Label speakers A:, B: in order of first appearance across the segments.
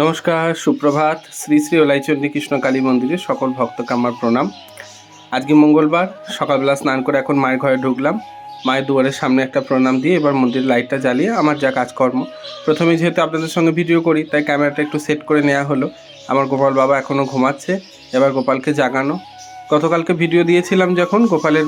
A: নমস্কার, সুপ্রভাত। শ্রী শ্রী ওলাইচন্ডী কৃষ্ণ কালী মন্দিরে সকল ভক্তকে আমার প্রণাম। আজকে মঙ্গলবার, সকালবেলা স্নান করে এখন মায়ের ঘরে ঢুকলাম। মায়ের দুয়ারের সামনে একটা প্রণাম দিয়ে এবার মন্দির লাইটটা জ্বালিয়ে আমার যা কাজকর্ম। প্রথমে যেহেতু আপনাদের সঙ্গে ভিডিও করি, তাই ক্যামেরাটা একটু সেট করে নেওয়া হলো। আমার গোপাল বাবা এখনও ঘুমাচ্ছে, এবার গোপালকে জাগানো। গতকালকে ভিডিও দিয়েছিলাম যখন, গোপালের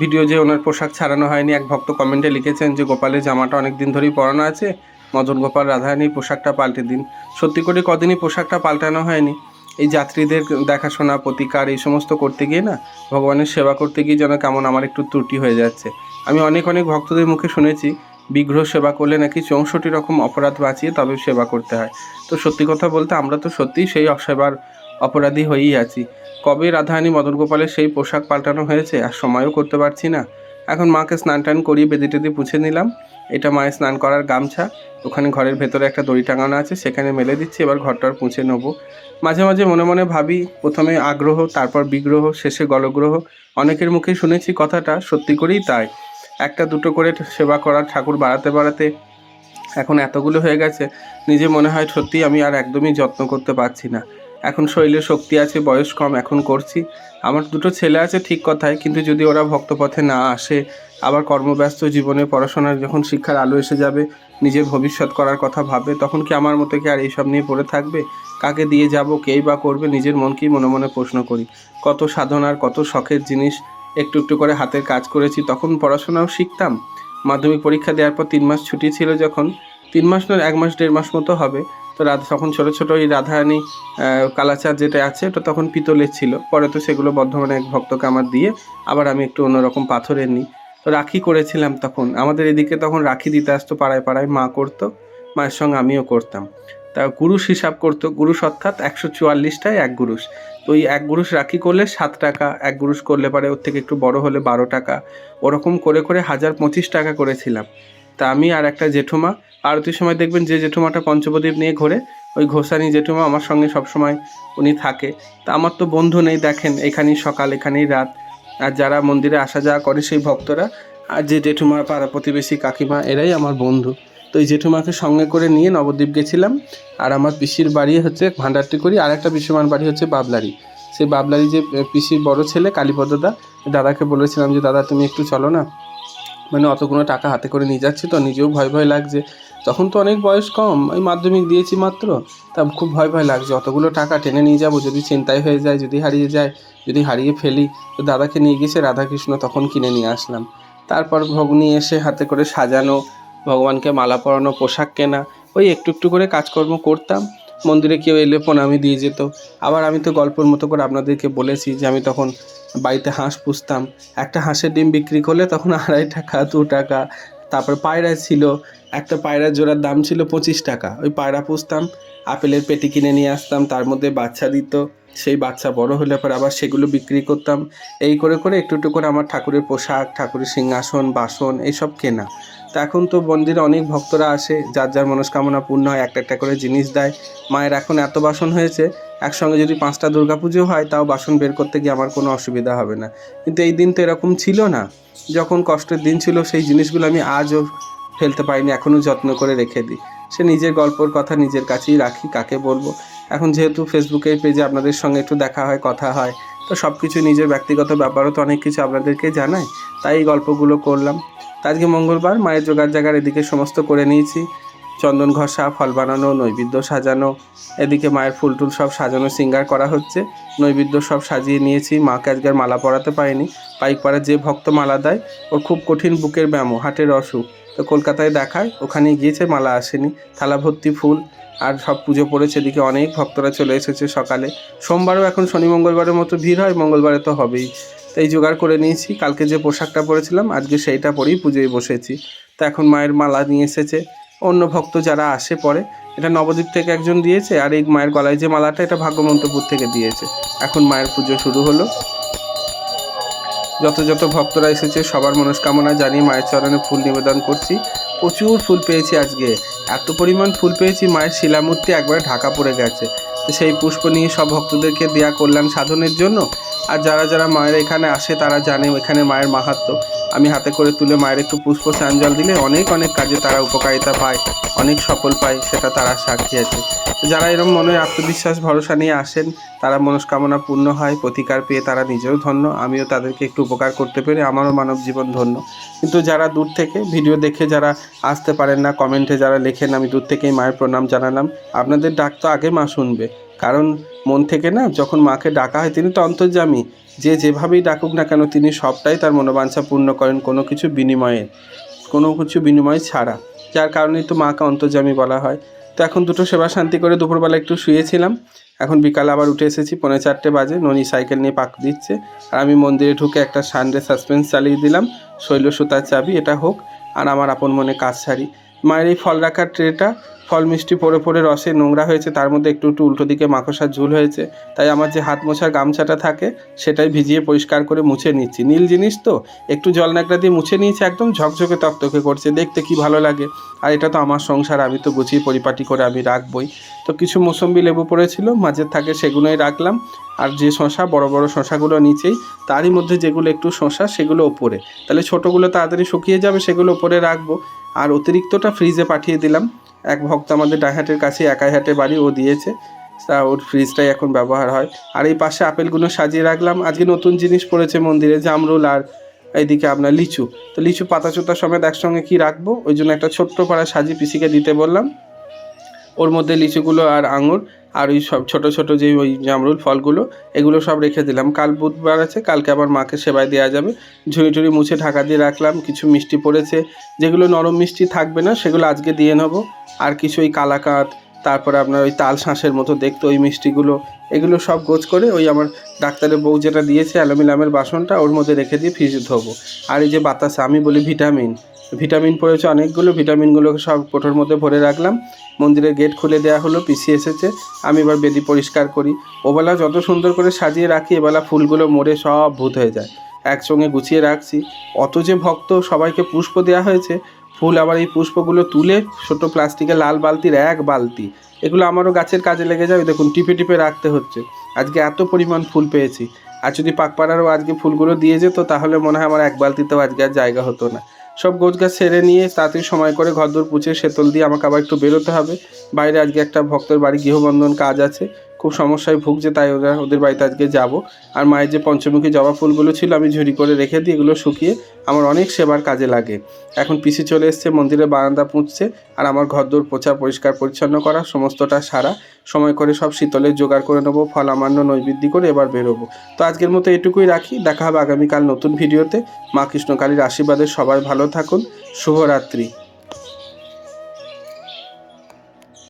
A: ভিডিও যে ওনার পোশাক ছাড়ানো হয়নি, এক ভক্ত কমেন্টে লিখেছেন যে গোপালের জামাটা অনেক দিন ধরেই পরানো আছে। মদন গোপাল রাধারানীর পোশাকটা পাল্টে দিন। সত্যি করে কদিনই পোশাকটা পাল্টানো হয়নি। এই যাত্রীদের দেখাশোনা, প্রতিকার, এই সমস্ত করতে গিয়ে না ভগবানের সেবা করতে গিয়ে যেন কেমন আমার একটু ত্রুটি হয়ে যাচ্ছে। আমি অনেক অনেক ভক্তদের মুখে শুনেছি, বিগ্রহ সেবা করলে নাকি চৌষট্টি রকম অপরাধ বাঁচিয়ে তবে সেবা করতে হয়। তো সত্যি কথা বলতে আমরা তো সত্যিই সেই অসেবার অপরাধী হয়েই আছি। কবে রাধারানী মদন গোপালের সেই পোশাক পাল্টানো হয়েছে আর সময়ও করতে পারছি না। এখন মাকে স্নান টান করিয়ে বেদি টেদি পুছে নিলাম। এটা মায়ের স্নান করার গামছা। ওখানে ঘরের ভেতরে একটা দড়ি টাঙানো আছে, সেখানে মেলে দিচ্ছি, এবার ঘরটার পুঁছে নেব। মাঝে মাঝে মনে মনে ভাবি, প্রথমে আগ্রহ, তারপর বিগ্রহ, শেষে গলগ্রহ। অনেকের মুখে শুনেছি কথাটা, সত্যি করেই তাই। একটা দুটো করে সেবা করার ঠাকুর বাড়াতে বাড়াতে এখন এতগুলো হয়ে গেছে, নিজে মনে হয় সত্যি আমি আর একদমই যত্ন করতে পারছি না। এখন শরীরে শক্তি আছে, বয়স কম, এখন করছি। আমার দুটো ছেলে আছে ঠিক কথায় কিন্তু যদি ওরা ভক্তপথে না আসে, আবার কর্মব্যস্ত জীবনে পড়াশোনার যখন শিক্ষার আলো এসে যাবে, নিজের ভবিষ্যৎ করার কথা ভাবে, তখন কি আমার মতো কি আর এইসব নিয়ে পড়ে থাকবে? কাকে দিয়ে যাব কেই বা করবে, নিজের মনকেই মনে মনে প্রশ্ন করি। কত সাধনার, কত শখের জিনিস, একটু একটু করে হাতের কাজ করেছি, তখন পড়াশোনাও শিখতাম। মাধ্যমিক পরীক্ষা দেওয়ার পর তিন মাস ছুটি ছিল যখন, তিন মাস নয়, এক মাস, দেড় মাস মতো হবে। তো রাধা, তখন ছোটো ছোটো ওই রাধারানী কালাচার যেটা আছে, ওটা তখন পিতলের ছিল। পরে তো সেগুলো বর্ধমানে এক ভক্তকে আমার দিয়ে আবার আমি একটু অন্যরকম পাথরের নিই। তো রাখি করেছিলাম তখন। আমাদের এদিকে তখন রাখি দিতে আসতো, পাড়ায় পাড়ায় মা করতো, মায়ের সঙ্গে আমিও করতাম। তা গুরুষ হিসাব করতো গুরুষ অর্থাৎ একশো চুয়াল্লিশটায় এক গুরুষ তো ওই এক গুরুষ রাখি করলে সাত টাকা, এক গুরুষ করলে পারে ওর থেকে একটু বড় হলে বারো টাকা। ওরকম করে করে হাজার পঁচিশ টাকা করেছিলাম। তা আমি আর একটা জেঠুমা আরতির সময় দেখবেন যে জেঠুমাটা পঞ্চপ্রদীপ নিয়ে ঘোরে, ওই ঘোষানি জেঠুমা আমার সঙ্গে সবসময় উনি থাকে। তা আমার তো বন্ধু নেই, দেখেন, এখানেই সকাল, এখানেই রাত। আর যারা মন্দিরে আসা যাওয়া করে সেই ভক্তরা, আর যে জেঠুমা পাড়া প্রতিবেশী কাকিমা, এরাই আমার বন্ধু। তো এই জেঠুমাকে সঙ্গে করে নিয়ে নবদ্বীপ গেছিলাম। আর আমার পিসির বাড়ি হচ্ছে ভান্ডারটি করি, আর একটা পিসিমার বাড়ি হচ্ছে বাবলারি। সেই বাবলারি যে পিসির বড় ছেলে কালীপদ দাদা দাদাকে বলেছিলাম যে, দাদা, তুমি একটু চলো না। মানে অতগুলো টাকা হাতে করে নিয়ে যাচ্ছি তো, নিজেও ভয় ভয় লাগছে। তখন তো অনেক বয়স কম, ওই মাধ্যমিক দিয়েছি মাত্র। তা খুব ভয় ভয় লাগছে, অতগুলো টাকা টেনে নিয়ে যাব, যদি চিন্তায় হয়ে যায়, যদি হারিয়ে যায়, যদি হারিয়ে ফেলি। তো দাদাকে নিয়ে গেছে রাধাকৃষ্ণ, তখন কিনে নিয়ে আসলাম। তারপর ভগ্নি এসে হাতে করে সাজানো, ভগবানকে মালা পরানো, পোশাক কেনা, ওই একটু একটু করে কাজকর্ম করতাম। মন্দিরে কেউ এলে প্রণামি দিয়ে যেত। আবার আমি তো গল্পের মতো করে আপনাদেরকে বলেছি যে আমি তখন বাড়িতে হাঁস পুষতাম। একটা হাঁসের ডিম বিক্রি করলে তখন আড়াই টাকা, দু টাকা, তারপর পায়রা ছিল একটা পায়রার জোড়ার দাম ছিল পঁচিশ টাকা। ওই পায়রা পুষতাম, আপেলের পেটি কিনে নিয়ে আসতাম, তার মধ্যে বাচ্চা দিত, সেই বাচ্চা বড় হলে পরে আবার সেগুলো বিক্রি করতাম। এই করে করে একটু একটু করে আমার ঠাকুরের পোশাক, ঠাকুরের সিংহাসন, বাসন, এইসব কেনা। তা এখন তো মন্দিরে অনেক ভক্তরা আসে, যার যার মনস্কামনা পূর্ণ হয়, একটা একটা করে জিনিস দেয়। মায়ের এখন এত বাসন হয়েছে, একসঙ্গে যদি পাঁচটা দুর্গাপুজো হয়, তাও বাসন বের করতে গিয়ে আমার কোনো অসুবিধা হবে না। কিন্তু এই দিন তো এরকম ছিল না। যখন কষ্টের দিন ছিল, সেই জিনিসগুলো আমি আজও ফেলতে পারিনি, এখনও যত্ন করে রেখে দিই। সে নিজের গল্পর কথা নিজের কাছেই রাখি, কাকে বলব? এখন যেহেতু ফেসবুকের পেজে আপনাদের সঙ্গে একটু দেখা হয়, কথা হয়, তো সব কিছু নিজের ব্যক্তিগত ব্যাপারও তো অনেক কিছু আপনাদেরকে জানায়, তাই এই গল্পগুলো করলাম। আজকে মঙ্গলবার, মায়ের জোগাড় জাগার এদিকে সমস্ত করে নিয়েছি। চন্দন ঘষা, ফল বানানো, নৈবেদ্য সাজানো, এদিকে মায়ের ফুল টুল সব সাজানো, সিঙ্গার করা হচ্ছে। নৈবেদ্য সব সাজিয়ে নিয়েছি, মাকে আজকে আর মালা পরাতে পারিনি। পাইকপাড়ার যে ভক্ত মালা দেয়, ওর খুব কঠিন বুকের ব্যায়াম, হাটের অসুখ। তো কলকাতায় দেখায় ওখানে গিয়েছে, মালা আসেনি। থালা ভর্তি ফুল, আর সব পুজো পড়েছে, এদিকে অনেক ভক্তরা চলে এসেছে সকালে। সোমবারও এখন শনি, মঙ্গলবারের মতো ভিড় হয়, মঙ্গলবারে তো হবেই। তো এই জোগাড় করে নিয়েছি, কালকে যে পোশাকটা পরেছিলাম, আজকে সেইটা পরেই পুজোয় বসেছি। তো এখন মায়ের মালা নিয়ে এসেছে অন্য ভক্ত যারা আসে পরে, এটা নবদ্বীপ থেকে একজন দিয়েছে আর এই মায়ের গলায় যে মালাটা, এটা ভাগ্যমন্তপুর থেকে দিয়েছে। এখন মায়ের পুজো শুরু হলো। যত যত ভক্তরা এসেছে, সবার মনস্কামনা জানিয়ে মায়ের চরণে ফুল নিবেদন করছি। প্রচুর ফুল পেয়েছি আজকে। এত পরিমাণ ফুল পেয়েছি, মায়ের শিলামূর্তি একবারে ঢাকা পড়ে গেছে। সেই পুষ্প নিয়ে সব ভক্তদেরকে দেয়া করলাম সাধনের জন্য আর যারা যারা মায়ের এখানে আসে, তারা জানে এখানে মায়ের মাহাত্ম। আমি হাতে করে তুলে মায়ের একটু পুষ্প চাঞ্জল দিলে অনেক অনেক কাজে তারা উপকারিতা পায়, অনেক সফল পায়, সেটা তারা সাক্ষী আছে। যারা এরকম মনে আত্মবিশ্বাস, ভরসা নিয়ে আসেন, তারা মনস্কামনা পূর্ণ হয়, প্রতিকার পেয়ে তারা নিজেও ধন্য। আমিও তাদেরকে একটু উপকার করতে পেরে আমারও মানব জীবন ধন্য। কিন্তু যারা দূর থেকে ভিডিও দেখে যারা আসতে পারেন না, কমেন্টে যারা লেখেন, আমি দূর থেকেই মায়ের প্রণাম জানালাম। আপনাদের ডাক তো আগে মা শুনবে। কারণ মন থেকে না যখন মাকে ডাকা হয়, তিনি তো অন্তর্জামী যে যেভাবেই ডাকুক না কেন, তিনি সবটাই তার মনোবাঞ্ছা পূর্ণ করেন কোনো কিছু বিনিময়ে, কোনো কিছু বিনিময় ছাড়া। যার কারণেই তো মাকে অন্তর্যামী বলা হয়। তো এখন দুটো সেবা শান্তি করে দুপুরবেলা একটু শুয়েছিলাম। এখন বিকালে আবার উঠে এসেছি, পৌনে চারটে বাজে। ননি সাইকেল নিয়ে পাক দিচ্ছে। আর আমি মন্দিরে ঢুকে একটা সানডে সাসপেন্স চালিয়ে দিলাম। শৈল সুতার চাবি, এটা হোক। আর আমার আপন মনে কাজ ছাড়ি মায়ের এই ফল রাখার ট্রেটা, ফল মিষ্টি পরে পরে রসে নোংরা হয়েছে, তার মধ্যে একটু একটু উল্টো দিকে মাকসার ঝুল হয়েছে। তাই আমার যে হাত মোছার গামছাটা থাকে, সেটাই ভিজিয়ে পরিষ্কার করে মুছে নিচ্ছি। নীল জিনিস তো, একটু জল ন্যাকড়া দিয়ে মুছে নিয়েছি, একদম ঝকঝকে তকতকে করছে, দেখতে কি ভালো লাগে। আর এটা তো আমার সংসার, আমি তো গুছিয়ে পরিপাটি করে আমি রাখবই। তো কিছু মৌসম্বি লেবু পড়েছিল, মাঝের থাকে সেগুলোই রাখলাম। আর যে শশা বড় বড় শশাগুলো নিচেই, তারই মধ্যে যেগুলো একটু শশা সেগুলো ওপরে। তাহলে ছোটোগুলো তাড়াতাড়ি শুকিয়ে যাবে, সেগুলো ওপরে রাখব। আর অতিরিক্তটা ফ্রিজে পাঠিয়ে দিলাম। এক ভক্ত আমাদের ডাইহাটের কাছে, একাই হাটে বাড়ি, ও দিয়েছে। তা ওর ফ্রিজটাই এখন ব্যবহার হয়। আর এই পাশে আপেলগুলো সাজিয়ে রাখলাম। আজকে নতুন জিনিস পড়েছে মন্দিরে, জামরুল আর এইদিকে আপনার লিচু। তো লিচু পাতা চোতা সমেত একসঙ্গে কি রাখব? ওই জন্য একটা ছোট্ট পাড়া সাজিয়ে পিসিকে দিতে বললাম। ওর মধ্যে লিচুগুলো আর আঙুর। আর ওই সব ছোট ছোট যে ওই জামরুল ফলগুলো, এগুলো সব রেখে দিলাম। কাল বুধবার আছে, কালকে আবার মাকে সেবায় দেওয়া যাবে। ঝুড়ি টুড়ি মুছে ঢাকা দিয়ে রাখলাম, কিছু মিষ্টি পড়েছে। যেগুলো নরম মিষ্টি থাকবে না, সেগুলো আজকে দিয়ে নেব। আর কিছু ওই কালাকাঁত তারপরে আপনার ওই তাল শাঁসের মতো দেখতে ওই মিষ্টিগুলো, এগুলো সব গোছ করে ওই আমার ডাক্তারের বউ যেটা দিয়েছে অ্যালুমিনিয়ামের বাসনটা, ওর মধ্যে রেখে দিয়ে ফ্রিজে ধোবো। আর এই যে বাতাসা, আমি বলি ভিটামিন ভিটামিন পড়েছে, অনেকগুলো ভিটামিনগুলোকে সব কোটোর মধ্যে ভরে রাখলাম। মন্দিরের গেট খুলে দেওয়া হলো, পিসি এসেছে। আমি এবার বেদি পরিষ্কার করি। ওবেলা যত সুন্দর করে সাজিয়ে রাখি, এবেলা ফুলগুলো মরে সব ভূত হয়ে যায়। একসঙ্গে গুছিয়ে রাখছি। অত যে ভক্ত সবাইকে পুষ্প দেওয়া হয়েছে, ফুল আবার এই পুষ্পগুলো তুলে ছোট প্লাস্টিকের লাল বালতির এক বালতি। এগুলো আমারও গাছের কাজে লেগে যাবে দেখুন, টিপে টিপে রাখতে হচ্ছে। আজকে এত পরিমাণ ফুল পেয়েছি। আর যদি পাকপাড়ারও আজকে ফুলগুলো দিয়ে যেত, তাহলে মনে হয় আমার এক বালতিতেও আজকে আর জায়গা হতো না। সব গোছ গাছ নিয়ে তাড়াতাড়ি সময় করে ঘরদোর পুছে সেতল দিয়ে আমাকে আবার একটু বেরোতে হবে। বাইরে আজকে একটা ভক্তের বাড়ি গৃহবন্ধন কাজ আছে। খুব সমস্যায় ভুগছে, তাই ওরা ওদের বাড়িতে আজকে যাব। আর মায়ের যে পঞ্চমুখী জবা ফুলগুলো ছিল, আমি ঝুড়ি করে রেখে দিই, এগুলো শুকিয়ে আমার অনেক সেবার কাজে লাগে। এখন পিসি চলে এসছে মন্দিরের বারান্দা পুঁছছে আর আমার ঘরদোর পোছা পরিষ্কার পরিচ্ছন্ন করা, সমস্তটা সারা। সময় করে সব শীতলের জোগাড় করে নেব ফল আমান্য নৈবেদ্য করে এবার বেরোবো। তো আজকের মতো এটুকুই রাখি, দেখা হবে আগামীকাল নতুন ভিডিওতে। মা কৃষ্ণকালীর আশীর্বাদে সবাই ভালো থাকুন, শুভরাত্রি।